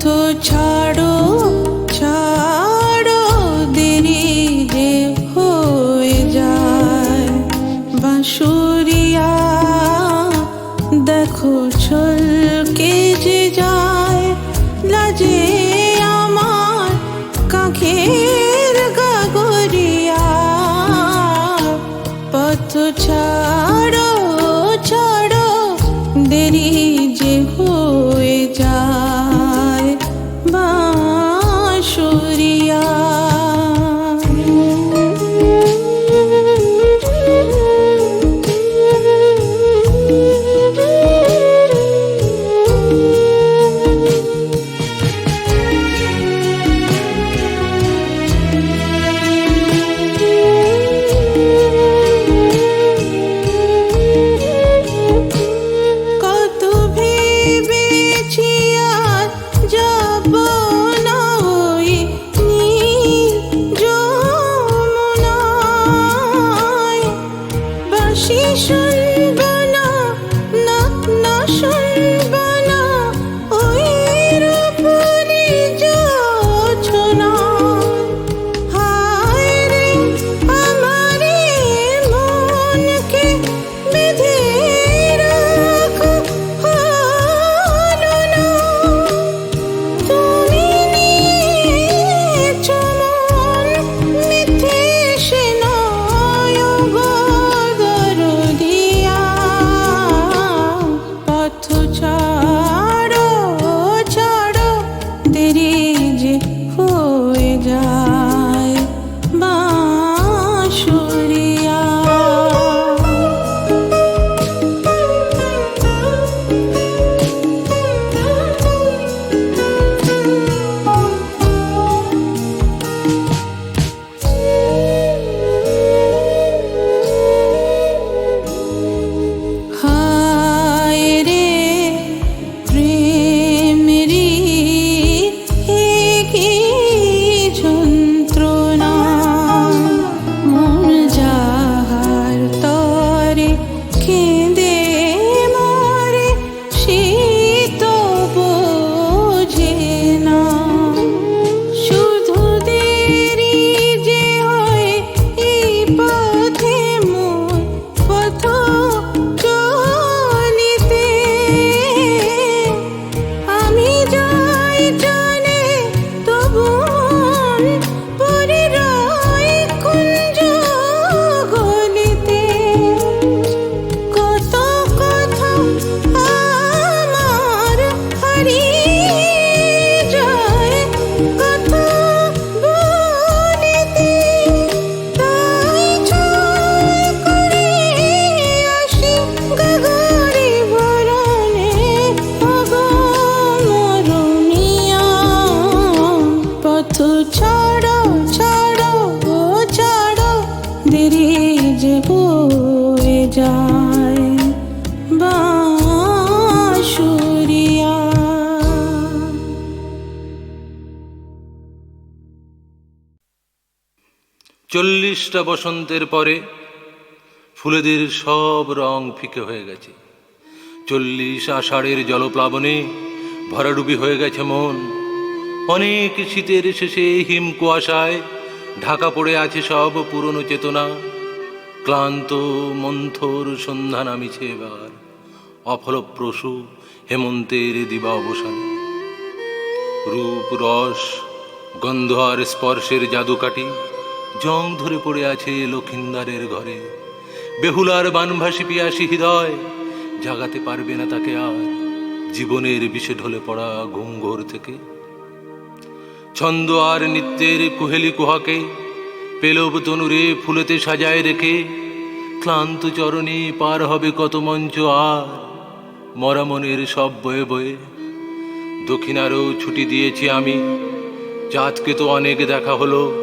পথ ছাড়ো চল্লিশটা বসন্তের পরে ফুলেদের সব রং ফিকে হয়ে গেছে। চল্লিশ আষাঢ়ের জলপ্লাবনে ভরাডুবি হয়ে গেছে মন। অনেক শীতের শেষে হিম কুয়াশায় ঢাকা পড়ে আছে সব পুরনো চেতনা। ক্লান্ত মন্থর সন্ধ্যা নামিছে এবার অফলপ্রসূ হেমন্তের দিবা অবসানে। রূপ, রস, গন্ধ আর স্পর্শের জাদুকাঠি জং ধরে পড়ে আছে লক্ষিন্দারের ঘরে। বেহুলার বানভাসী পিয়াসী হৃদয়, জাগাতে পারবে না তাকে আর। জীবনের বিষে ঢলে পড়া ঘুমঘোর থেকে। ছন্দ আর নিত্যের কুহেলি কুহাকে, পেলব তনুরে ফুলেতে সাজায় রেখে। ক্লান্ত চরণে পার হবে কত মঞ্চ আর। মরা মনের সব বয়ে বয়ে। দক্ষিণারও ছুটি দিয়েছি আমি, চাঁদকে তো অনেক দেখা হলো।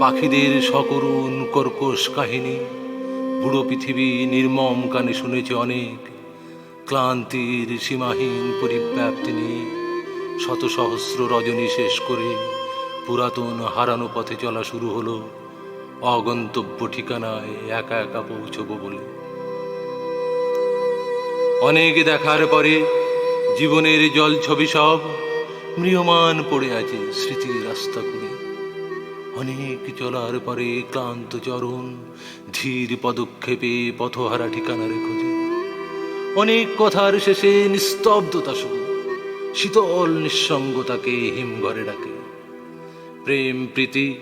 পাখিদের সকরুণ কর্কশ কাহিনী। বুড়ো পৃথিবী নির্মম কানে শুনেছে অনেক। ক্লান্তির সীমাহীন পরিব্যাপ্তি নিয়ে শত সহস্র রজনী শেষ করে পুরাতন হারানো পথে চলা শুরু হলো অগন্তব্য ঠিকানায় একা একা পৌঁছবো বলে। অনেক দেখার পরে জীবনের জল ছবি সব ম্রিয়মান পড়ে আছে স্মৃতির রাস্তা করে অনেক চলার পরে ক্লান্ত চরণ, ধীর পদক্ষেপে পথহারা ঠিকানার খোঁজে। অনেক কথার শেষে নিস্তব্ধতা শুরু শীতল নিঃসঙ্গতাকে হিমঘরে ডাকে। প্রেম, প্রীতি,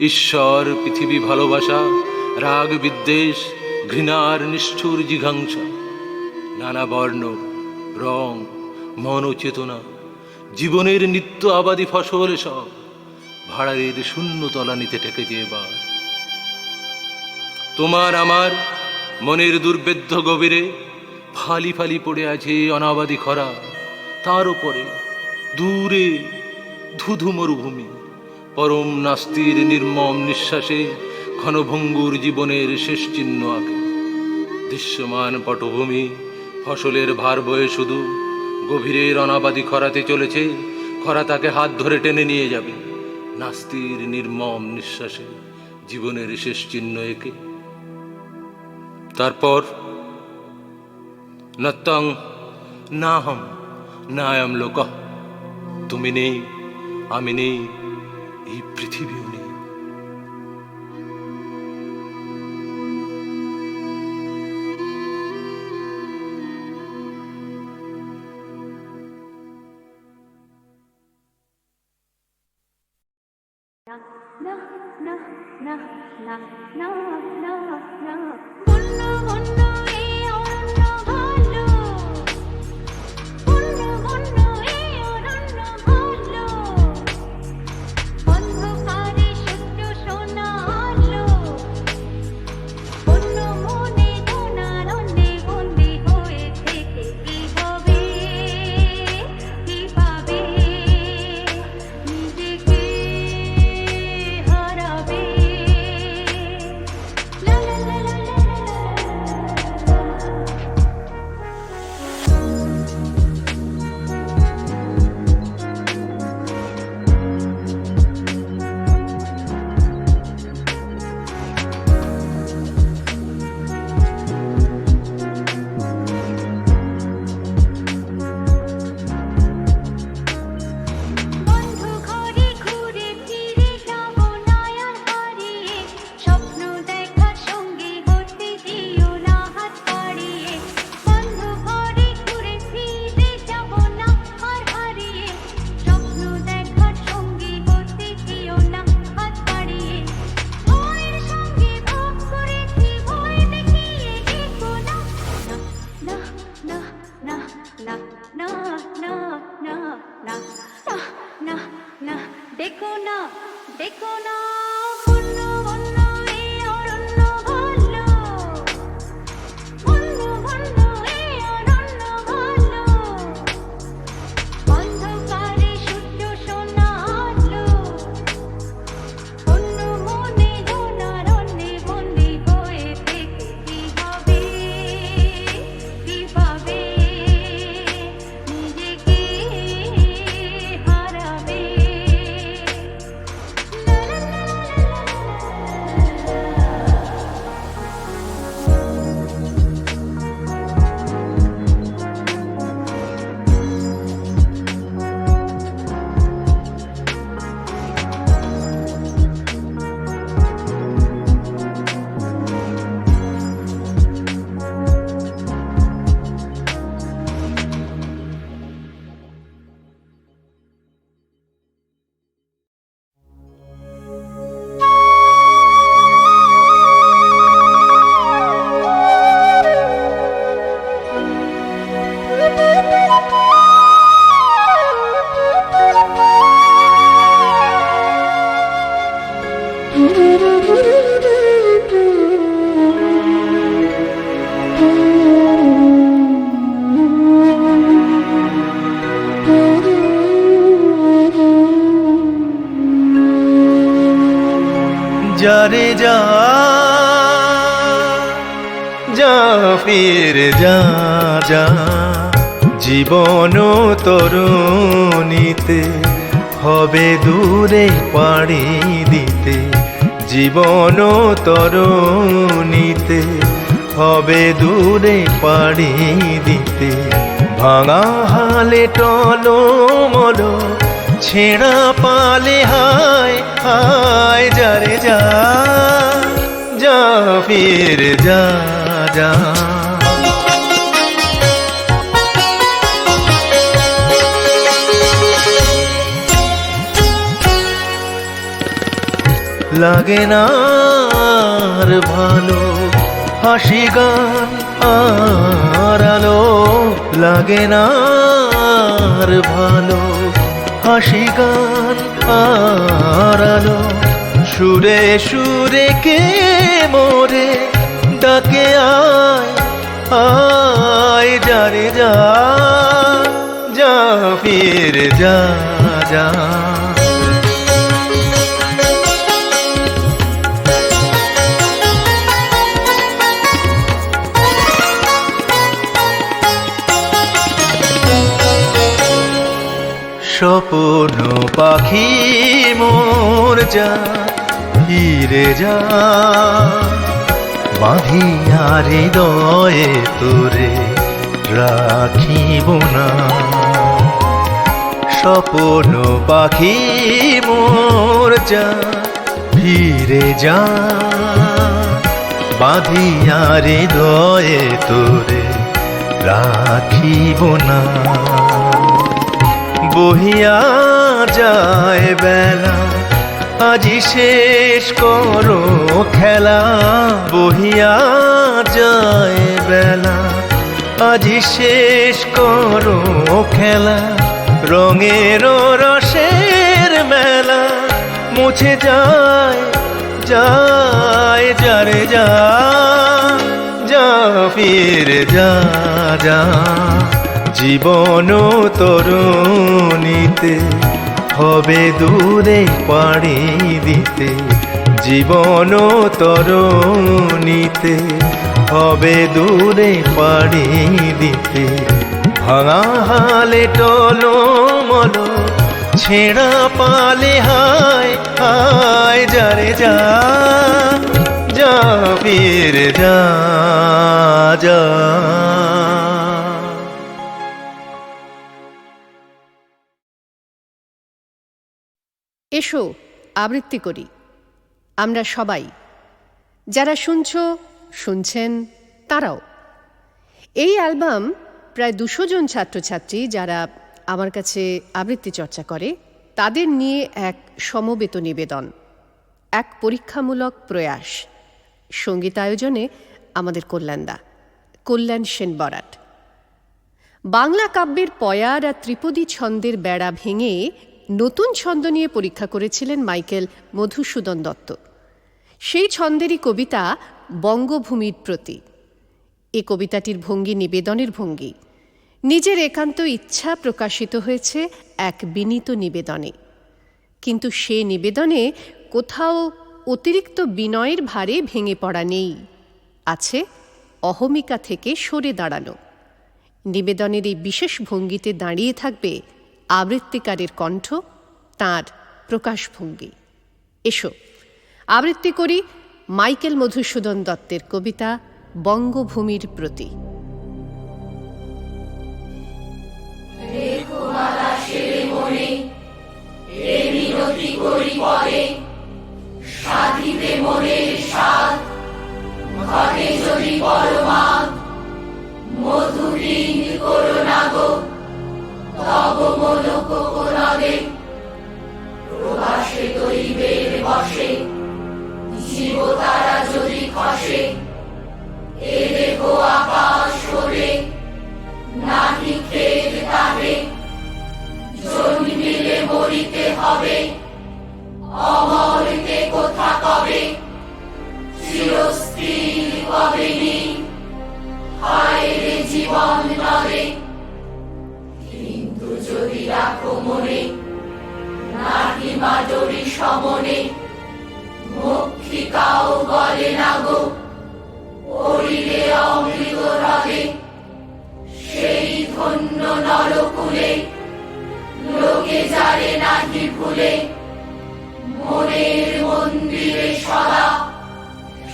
ঈশ্বর, পৃথিবী ভালোবাসা, রাগ, বিদ্বেষ, ঘৃণার নিষ্ঠুর জিঘাংসা, নানা বর্ণ, রং, মন চেতনা, জীবনের নিত্য আবাদী ফসল সব ভাড়ারের শূন্য তলানিতে ঠেকেছে এবার তোমার আমার মনের দুর্বেদ্য গভীরে ফালি ফালি পড়ে আছে অনাবাদী খরা। তার উপরে দূরে ধুধু মরুভূমি, পরম নাস্তির নির্মম নিঃশ্বাসে ঘনভঙ্গুর জীবনের শেষ চিহ্ন আঁকে। দৃশ্যমান পটভূমি, ফসলের ভার বয়ে শুধু গভীরের অনাবাদী খরাতে চলেছে, খরা তাকে হাত ধরে টেনে নিয়ে যাবে। নাস্তির নির্মম নিঃশ্বাসে জীবনের শেষ চিহ্ন একে। তারপর, নত্তং না হম নায়াম লোক, তুমি নেই, আমি নেই, এই পৃথিবীও নেই। দেখো না ফির যা যা। জীবন তরুণীতে হবে দূরে পাড়ি দিতে। জীবন তরুণীতে হবে দূরে পাড়ি দিতে। ভাঙা হালে টলমল, ছেঁড়া পালে হায় হায়, যারে যা যা ফির যা। যা লাগে না আর ভালো হাসি গান আর লাগে না আর ভালো হাসি গান আর সুরে সুরে কে মোরে ডাকে আয় আয়, যারে যা যা, ফির যা যা। স্বপ্ন পাখি মোর যা, ফিরে যা। বাঁধিয়া হৃদয়ে তোরে রাখিব না। স্বপ্ন পাখি মোর যা ফিরে যা। বাঁধিয়া হৃদয়ে তোরে রাখিব না। বহিয়া যায় বেলা আজি শেষ করো খেলা, বহিয়া যায় বেলা। আজি শেষ করো খেলা, রঙের রসের মেলা। মুছে যায় যায়, যারে যা যা ফির যা যা। জীবন তরুণীতে হবে দূরে পাড়ি দিতে, জীবন তরুণীতে হবে দূরে পাড়ি দিতে। ভাঙা হালে টলমল, ছেঁড়া পালে হায় হায়, যারে যা যা ফির যা যা। এসো, আবৃত্তি করি। আমরা সবাই, যারা শুনছ, শুনছেন, তারাও। এই অ্যালবাম প্রায় দুশো জন ছাত্রছাত্রী যারা আমার কাছে আবৃত্তি চর্চা করে, তাদের নিয়ে এক সমবেত নিবেদন, এক পরীক্ষামূলক প্রয়াস। সঙ্গীতায়োজনে আমাদের কল্যাণদা, কল্যাণ সেন বরাট। বাংলা কাব্যের পয়ার আর ত্রিপদী ছন্দের বেড়া ভেঙে নতুন ছন্দ নিয়ে পরীক্ষা করেছিলেন মাইকেল মধুসূদন দত্ত। সেই ছন্দেরই কবিতা বঙ্গভূমির প্রতি। এ কবিতাটির ভঙ্গি নিবেদনের ভঙ্গি। নিজের একান্ত ইচ্ছা প্রকাশিত হয়েছে এক বিনীত নিবেদনে। কিন্তু সে নিবেদনে কোথাও অতিরিক্ত বিনয়ের ভারে ভেঙে পড়া নেই। আছে অহমিকা থেকে সরে দাঁড়ানো। নিবেদনের এই বিশেষ ভঙ্গিতে দাঁড়িয়ে থাকবে আবৃত্তিকারের কণ্ঠ, তাঁর প্রকাশভঙ্গি। এসো, আবৃত্তি করি মাইকেল মধুসূদন দত্তের কবিতা বঙ্গভূমির প্রতি। সাধিতে গো। তব মোলক কোরাদে প্রবাসে দৈবের বসে জীব তারা যদি খসে, এ দেহ আকাশ ওরে নাহি খেদ তারে জন্মিলে মরিতে হবে, অমরিতে কোথা কবে? চিরস্থির কবে নেই হায় রে জীবন নদে যদি রাখো মনে নাহি মাজরি সমনে। মক্ষিকাও বলে না গো, পড়িলে অমৃত রবে। সেই ধন্য নরকুলে, লোকে যারে নাহি ভুলে। মনের মন্দিরে সদা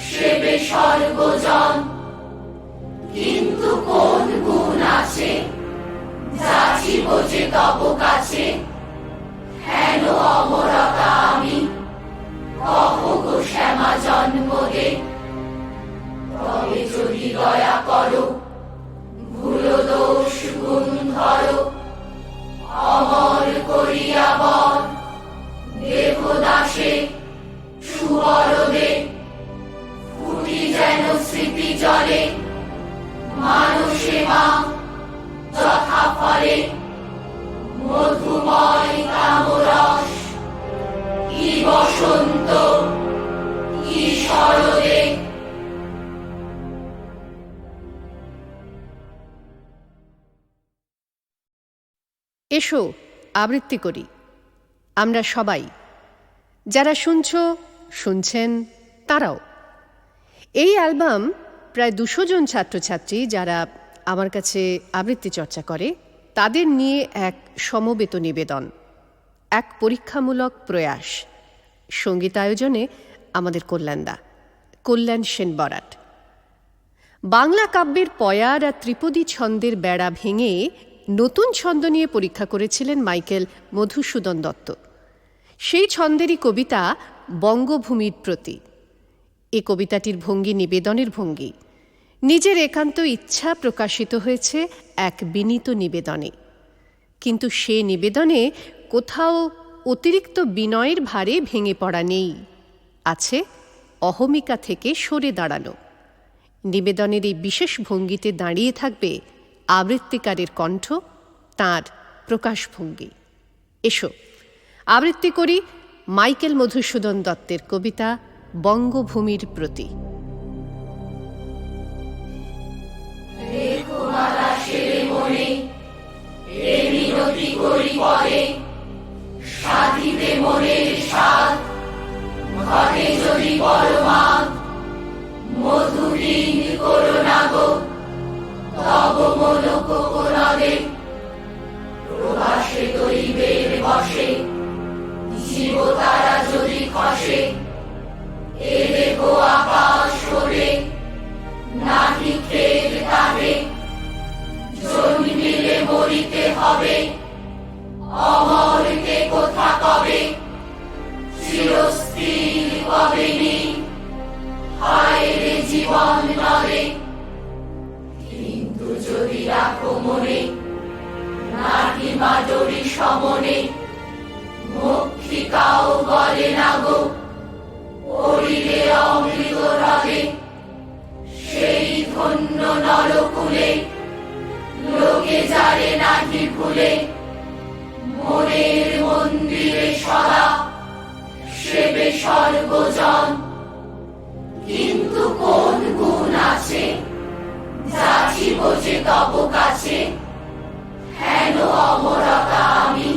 সেবে সর্বজন কিন্তু কোন গুণ আছে? যাচিব তব কাছে। হেন অমরতা আমি, কহ গো শ্যামা জন্ম দে। তবে যদি দয়া করো, ভুল দোষ গুণ ধরো। অমর এসো, আবৃত্তি করি। আমরা সবাই, যারা শুনছ, শুনছেন, তারাও। এই অ্যালবাম প্রায় দুশো জন ছাত্রছাত্রী যারা আমার কাছে আবৃত্তি চর্চা করে, তাদের নিয়ে এক সমবেত নিবেদন, এক পরীক্ষামূলক প্রয়াস। সঙ্গীতায়োজনে আমাদের কল্যাণদা, কল্যাণ সেন বরাট বাংলা কাব্যের পয়ার আর ত্রিপদী ছন্দের বেড়া ভেঙে নতুন ছন্দ নিয়ে পরীক্ষা করেছিলেন মাইকেল মধুসূদন দত্ত। সেই ছন্দেরই কবিতা বঙ্গভূমির প্রতি। এ কবিতাটির ভঙ্গি নিবেদনের ভঙ্গি। নিজের একান্ত ইচ্ছা প্রকাশিত হয়েছে এক বিনীত নিবেদনে। কিন্তু সে নিবেদনে কোথাও অতিরিক্ত বিনয়ের ভারে ভেঙে পড়া নেই। আছে অহমিকা থেকে সরে দাঁড়ানো। নিবেদনের এই বিশেষ ভঙ্গিতে দাঁড়িয়ে থাকবে আবৃত্তিকারের কণ্ঠ তাঁর প্রকাশভঙ্গি। এসো, আবৃত্তি করি মাইকেল মধুসূদন দত্তের কবিতা বঙ্গভূমির প্রতি। মিনতি করি করুণা গো, তব মন কোকনদে প্রবাসে দৈবের বসে জীব তারা যদি খসে এ আকাশ মরিতে হবে কোথা কবে চিরস্থির কবে নি হায় রে জীবন নরে কিন্তু যদি রাখো মনে নাহি সমনে। মক্ষিকাও বলে না গো, পড়িলে অমৃত হ্রদে সেই ধন্য নরকুলে লোকে যারে নাহি ভুলে। মনের মন্দিরে সদা সেবে সর্বজন। কিন্তু কোন গুণ আছে, যাচিব যে তব কাছে। হেন অমরতা আমি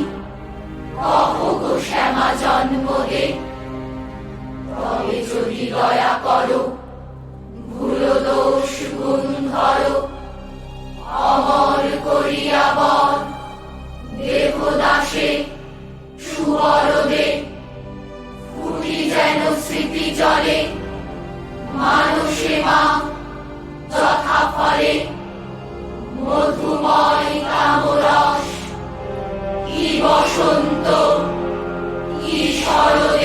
শ্যামা জন্ম দে তবে যদি দয়া করো ভুল দোষ গুণ ধরো অমর করিয়া বর দেবদাসে সুবরদে ফুটি যেন স্মৃতি জলে মানুষে মা হয় তামরস কি বসন্ত কি শরদে